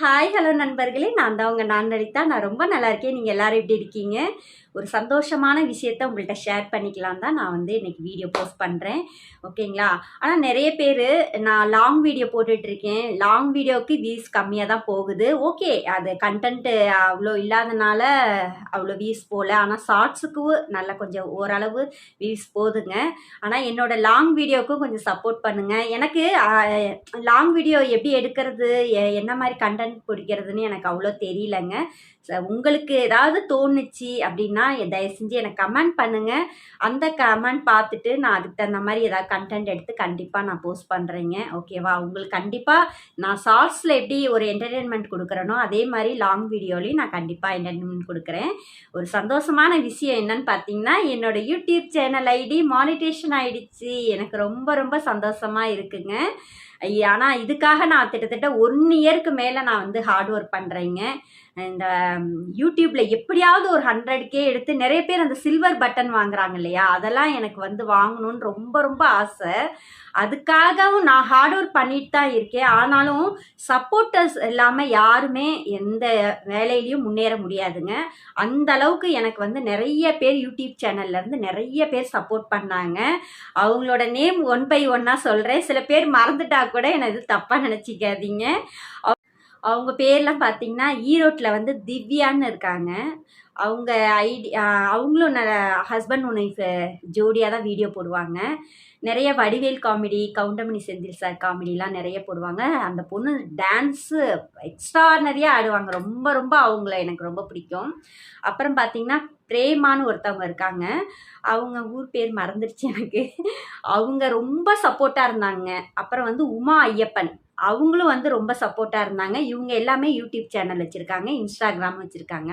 Hi hello நண்பர்களே. நான் தான் உங்கள் நான் நடித்தா நான் ரொம்ப நல்லா இருக்கேன். நீங்கள் எல்லோரும் எப்படி இருக்கீங்க? ஒரு சந்தோஷமான விஷயத்த உங்கள்கிட்ட ஷேர் பண்ணிக்கலாம் தான் நான் வந்து இன்றைக்கி வீடியோ போஸ்ட் பண்ணுறேன் ஓகேங்களா ஆனால் நிறைய பேர் நான் லாங் வீடியோ போட்டுட்ருக்கேன் லாங் வீடியோவுக்கு வியூஸ் கம்மியாக தான் போகுது. ஓகே அது கண்டென்ட்டு அவ்வளோ இல்லாதனால அவ்வளோ வியூஸ் போகல ஆனால் ஷார்ட்ஸுக்கு நல்ல கொஞ்சம் ஓரளவு வியூஸ் போதுங்க. ஆனால் என்னோட லாங் வீடியோவுக்கும் கொஞ்சம் சப்போர்ட் பண்ணுங்கள் எனக்கு லாங் வீடியோ எப்படி எடுக்கிறது எ- என்ன மாதிரி கண்டென்ட் பிடிக்கிறதுன்னு எனக்கு அவ்வளோ தெரியலங்க. ச- உங்களுக்கு ஏதாவது தோணுச்சு அப்படின்னா தயவு செஞ்சு எனக்கு கமெண்ட் பண்ணுங்கள் அந்த கமெண்ட் பார்த்துட்டு நான் அதுக்கு தகுந்த மாதிரி ஏதாவது கண்டென்ட் எடுத்து கண்டிப்பாக நான் போஸ்ட் பண்ணுறேங்க ஓகேவா உங்களுக்கு கண்டிப்பாக நான் ஷார்ட்ஸில் எப்படி ஒரு என்டர்டெயின்மெண்ட் கொடுக்குறேனோ அதே மாதிரி லாங் வீடியோலையும் நான் கண்டிப்பாக என்டர்டெயின்மெண்ட் கொடுக்குறேன். ஒரு சந்தோஷமான விஷயம் என்னன்னு பார்த்தீங்கன்னா என்னோட யூடியூப் சேனல் ஐடி மானிட்டேஷன் ஆயிடுச்சு எனக்கு ரொம்ப ரொம்ப சந்தோஷமாக இருக்குங்க. ஆனால் இதுக்காக நான் கிட்டத்தட்ட ஒன் இயருக்கு மேலே நான் வந்து ஹார்ட் ஒர்க் பண்ணுறேங்க இந்த யூடியூப்பில் எப்படியாவது ஒரு ஹண்ட்ரட்கே எடுத்து நிறைய பேர் அந்த சில்வர் பட்டன் வாங்குறாங்க இல்லையா? அதெல்லாம் எனக்கு வந்து வாங்கணும்னு ரொம்ப ரொம்ப ஆசை. அதுக்காகவும் நான் ஹார்ட் ஒர்க் பண்ணிட்டு தான் இருக்கேன். ஆனாலும் சப்போர்ட்டர்ஸ் இல்லாமல் யாருமே எந்த வேலையிலையும் முன்னேற முடியாதுங்க. அந்த அளவுக்கு எனக்கு வந்து நிறைய பேர் யூடியூப் சேனல்லேருந்து நிறைய பேர் சப்போர்ட் பண்ணாங்க. அவங்களோட நேம் ஒன் பை ஒன்னாக சொல்கிறேன் சில பேர் மறந்துட்டா கூட எனது தப்பாக நினச்சிக்காதீங்க. அவங்க பேர்லாம் பார்த்தீங்கன்னா ஈரோட்டில் வந்து திவ்யான்னு இருக்காங்க. அவங்க ஐடி அவங்களும் ஹஸ்பண்ட் ஒன்று ஜோடியாக தான் வீடியோ போடுவாங்க. நிறைய வடிவேல் காமெடி கவுண்டமணி செந்தில் சார் காமெடிலாம் நிறைய போடுவாங்க. அந்த பொண்ணு டான்ஸு எக்ஸ்ட்ரானரியாக ஆடுவாங்க. ரொம்ப ரொம்ப அவங்கள எனக்கு ரொம்ப பிடிக்கும். அப்புறம் பார்த்தீங்கன்னா பிரேமான்னு ஒருத்தவங்க இருக்காங்க. அவங்க ஊர் பேர் மறந்துடுச்சு எனக்கு. அவங்க ரொம்ப சப்போர்ட்டாக இருந்தாங்க. அப்புறம் வந்து உமா ஐயப்பன். அவங்களும் வந்து ரொம்ப சப்போர்ட்டாக இருந்தாங்க. இவங்க எல்லாமே யூடியூப் சேனல் வச்சுருக்காங்க இன்ஸ்டாகிராம் வச்சுருக்காங்க.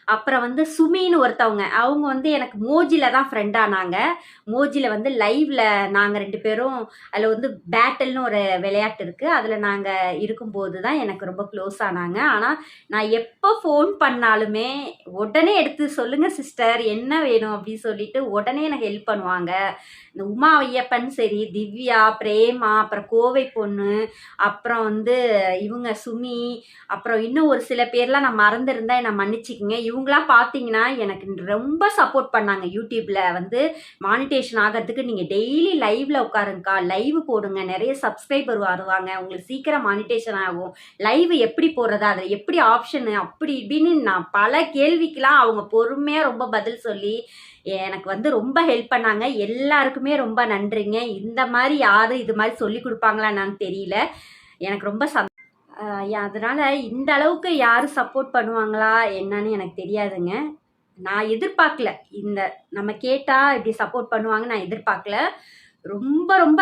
அப்புறம் வந்து சுமின்னு ஒருத்தவங்க. அவங்க வந்து எனக்கு மோஜியில் தான் ஃப்ரெண்ட் ஆனாங்க. மோஜியில் வந்து லைவில் நாங்கள் ரெண்டு பேரும் அதில் வந்து பேட்டல்னு ஒரு விளையாட்டு இருக்குது அதில் நாங்கள் இருக்கும்போது தான் எனக்கு ரொம்ப க்ளோஸ் ஆனாங்க. ஆனால் நான் எப்போ ஃபோன் பண்ணாலுமே உடனே எடுத்து சொல்லுங்கள் சிஸ்டர் என்ன வேணும்? அப்படின்னு சொல்லிட்டு உடனே எனக்கு ஹெல்ப் பண்ணுவாங்க. இந்த உமா ஐயப்பன் சரி திவ்யா பிரேமா அப்புறம் கோவை பொண்ணு அப்புறம் வந்து இவங்க சுமி அப்புறம் இன்னும் ஒரு சில பேர்லாம் நான் மறந்துருந்தா என்னை இவங்க இவங்களாம் பார்த்தீங்கன்னா எனக்கு ரொம்ப சப்போர்ட் பண்ணாங்க. யூடியூப்பில் வந்து மானிட்டேஷன் ஆகிறதுக்கு நீங்கள் டெய்லி லைவில் உட்காருங்கக்கா. லைவ் போடுங்க. நிறைய சப்ஸ்கிரைபர் வருவாங்க. உங்களுக்கு சீக்கிரம் மானிட்டேஷன் ஆகும். லைவ் எப்படி போடுறது? அதில் எப்படி ஆப்ஷனு அப்படி இப்படின்னு நான் பல கேள்விக்கெலாம் அவங்க பொறுமையாக ரொம்ப பதில் சொல்லி எனக்கு வந்து ரொம்ப ஹெல்ப் பண்ணாங்க. எல்லாருக்குமே ரொம்ப நன்றிங்க. இந்த மாதிரி யாரும் இது மாதிரி சொல்லி கொடுப்பாங்களா என்னன்னு தெரியல. எனக்கு ரொம்ப சந்தோஷம். அதனால் இந்த அளவுக்கு யாரும் சப்போர்ட் பண்ணுவாங்களா என்னன்னு எனக்கு தெரியாதுங்க. நான் எதிர்பார்க்கல. இந்த நம்ம கேட்டால் இப்படி சப்போர்ட் பண்ணுவாங்க நான் எதிர்பார்க்கல. ரொம்ப ரொம்ப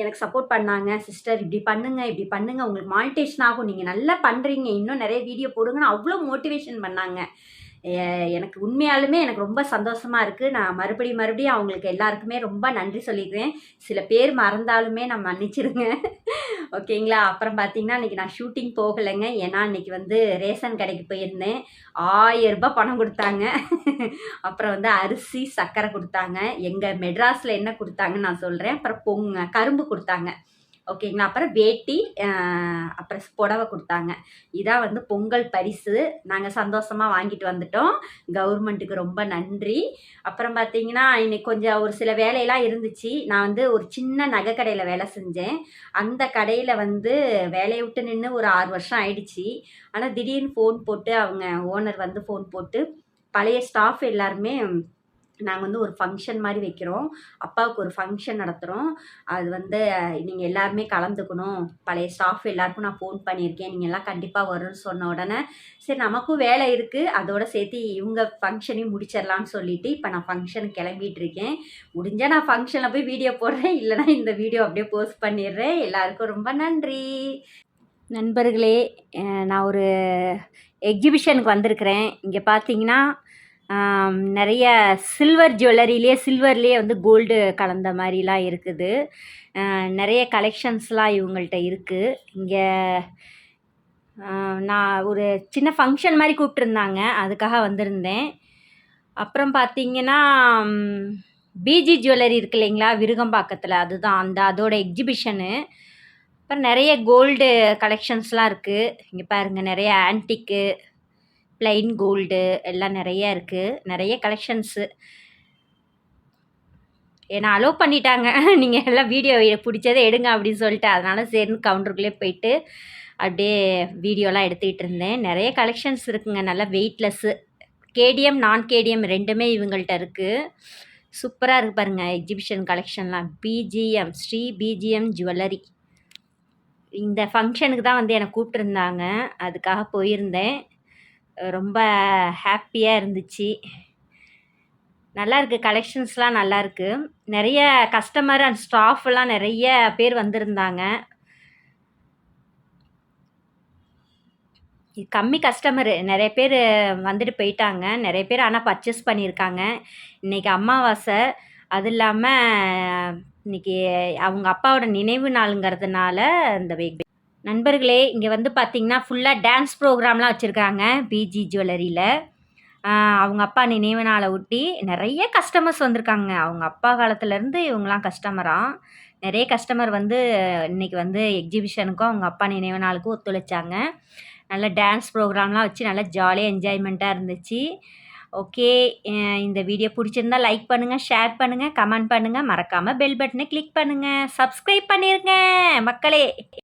எனக்கு சப்போர்ட் பண்ணாங்க. சிஸ்டர் இப்படி பண்ணுங்க இப்படி பண்ணுங்க. உங்களுக்கு மானிட்டேஷன் ஆகும். நீங்கள் நல்லா பண்ணுறீங்க இன்னும் நிறைய வீடியோ போடுங்கன்னு அவ்வளோ மோட்டிவேஷன் பண்ணாங்க. எனக்கு உண்மையாலுமே எனக்கு ரொம்ப சந்தோஷமா இருக்குது நான் மறுபடியும் மறுபடியும் அவங்களுக்கு எல்லாருக்குமே ரொம்ப நன்றி சொல்லிக்கிறேன். சில பேர் மறந்தாலுமே நான் மன்னிச்சிருங்க. ஓகேங்களா? அப்புறம் பார்த்தீங்கன்னா இன்றைக்கி நான் ஷூட்டிங் போகலைங்க. ஏன்னா இன்றைக்கி வந்து ரேஷன் கடைக்கு போயிருந்தேன். ஆயிரம் ரூபாய் பணம் கொடுத்தாங்க. அப்புறம் வந்து அரிசி சர்க்கரை கொடுத்தாங்க. எங்கள் மெட்ராஸில் என்ன கொடுத்தாங்கன்னு நான் சொல்கிறேன் அப்புறம் பொங்க கரும்பு கொடுத்தாங்க. ஓகேங்களா? அப்புறம் வேட்டி அப்புறம் புடவை கொடுத்தாங்க. இதான் வந்து பொங்கல் பரிசு நாங்கள் சந்தோஷமாக வாங்கிட்டு வந்துட்டோம். கவர்மெண்ட்டுக்கு ரொம்ப நன்றி. அப்புறம் பார்த்தீங்கன்னா இன்னைக்கு கொஞ்சம் ஒரு சில வேலையெல்லாம் இருந்துச்சு. நான் வந்து ஒரு சின்ன நகை கடையில் வேலை செஞ்சேன். அந்த கடையில் வந்து வேலையை விட்டு நின்று ஒரு ஆறு வருஷம் ஆயிடுச்சு. ஆனால் திடீர்னு ஃபோன் போட்டு அவங்க ஓனர் வந்து ஃபோன் போட்டு பழைய ஸ்டாஃப் எல்லாருமே நாங்கள் வந்து ஒரு ஃபங்க்ஷன் மாதிரி வைக்கிறோம். அப்பாவுக்கு ஒரு ஃபங்க்ஷன் நடத்துகிறோம் அது வந்து நீங்கள் எல்லாருமே கலந்துக்கணும். பழைய ஸ்டாஃப் எல்லாருக்கும் நான் ஃபோன் பண்ணியிருக்கேன். நீங்கள் எல்லாம் கண்டிப்பாக வரும்னு சொன்ன உடனே சரி நமக்கும் வேலை இருக்குது அதோட சேர்த்து இவங்க ஃபங்க்ஷனையும் முடிச்சிடலான்னு சொல்லிட்டு இப்போ நான் ஃபங்க்ஷனுக்கு கிளம்பிட்டு இருக்கேன். முடிஞ்சால் நான் ஃபங்க்ஷனில் போய் வீடியோ போடுறேன். இல்லைனா இந்த வீடியோ அப்படியே போஸ்ட் பண்ணிடுறேன். எல்லாருக்கும் ரொம்ப நன்றி. நண்பர்களே நான் ஒரு எக்ஸிபிஷனுக்கு வந்திருக்கிறேன். இங்கே பார்த்தீங்கன்னா நிறைய சில்வர் ஜுவல்லரியிலே சில்வர்லேயே வந்து கோல்டு கலந்த மாதிரிலாம் இருக்குது. நிறைய கலெக்ஷன்ஸ்லாம் இவங்கள்ட்ட இருக்குது இங்கே நான் ஒரு சின்ன ஃபங்க்ஷன் மாதிரி கூப்பிட்ருந்தாங்க அதுக்காக வந்திருந்தேன். அப்புறம் பார்த்தீங்கன்னா பிஜி ஜுவல்லரி இருக்கு இல்லைங்களா? விருகம்பாக்கத்தில். அதுதான் அந்த அதோட எக்ஸிபிஷனு அப்புறம் நிறைய கோல்டு கலெக்ஷன்ஸ்லாம் இருக்குது இங்கே பாருங்கள் நிறைய ஆன்டிக்கு பிளைன் கோல்டு எல்லாம் நிறைய இருக்குது நிறைய கலெக்ஷன்ஸு ஏன்னா அலோவ் பண்ணிட்டாங்க. நீங்கள் எல்லாம் வீடியோ பிடிச்சதை எடுங்க அப்படின்னு சொல்லிட்டு அதனால் சரின்னு கவுண்டருக்குள்ளே போயிட்டு அப்படியே வீடியோலாம் எடுத்துக்கிட்டு இருந்தேன். நிறைய கலெக்ஷன்ஸ் இருக்குங்க. நல்லா வெயிட்லெஸ்ஸு கேடிஎம் நான் கேடிஎம் ரெண்டுமே இவங்கள்ட்ட இருக்குது சூப்பராக இருக்குது பாருங்கள் எக்ஸிபிஷன் கலெக்ஷன்லாம் பிஜிஎம் ஸ்ரீ பிஜிஎம் ஜுவல்லரி இந்த ஃபங்க்ஷனுக்கு தான் வந்து என்னை கூப்பிட்டுருந்தாங்க அதுக்காக போயிருந்தேன். ரொம்ப ஹாப்பியாக இருந்துச்சு. நல்லா இருக்குது கலெக்ஷன்ஸ்லாம் நல்லா இருக்குது நிறைய கஸ்டமர் அண்ட் ஸ்டாஃப் எல்லாம் நிறைய பேர் வந்திருந்தாங்க. இது கம்மி கஸ்டமரு. நிறைய பேர் வந்துட்டு போயிட்டாங்க. நிறைய பேர் ஆனால் பர்ச்சேஸ் பண்ணியிருக்காங்க. இன்றைக்கி அமாவாசை. அது இல்லாமல் இன்னைக்கு அவங்க அப்பாவோட நினைவு நாளுங்கிறதுனால இந்த நண்பர்களே இங்கே வந்து பார்த்திங்கன்னா ஃபுல்லாக டான்ஸ் ப்ரோக்ராம்லாம் வச்சுருக்காங்க பிஜி ஜுவல்லரியில் அவங்க அப்பா நினைவு நாளை ஒட்டி நிறைய கஸ்டமர்ஸ் வந்திருக்காங்க. அவங்க அப்பா காலத்துலேருந்து இவங்களாம் கஸ்டமராக நிறைய கஸ்டமர் வந்து இன்றைக்கி வந்து எக்ஸிபிஷனுக்கும் அவங்க அப்பா நினைவு நாளுக்கும் ஒத்துழைச்சாங்க. நல்ல டான்ஸ் ப்ரோக்ராம்லாம் வச்சு நல்லா ஜாலியாக என்ஜாய்மெண்ட்டாக இருந்துச்சு. ஓகே இந்த வீடியோ பிடிச்சிருந்தா லைக் பண்ணுங்கள் ஷேர் பண்ணுங்கள் கமெண்ட் பண்ணுங்கள் மறக்காமல் பெல் பட்டனை கிளிக் பண்ணுங்கள் சப்ஸ்கிரைப் பண்ணிடுங்க மக்களே.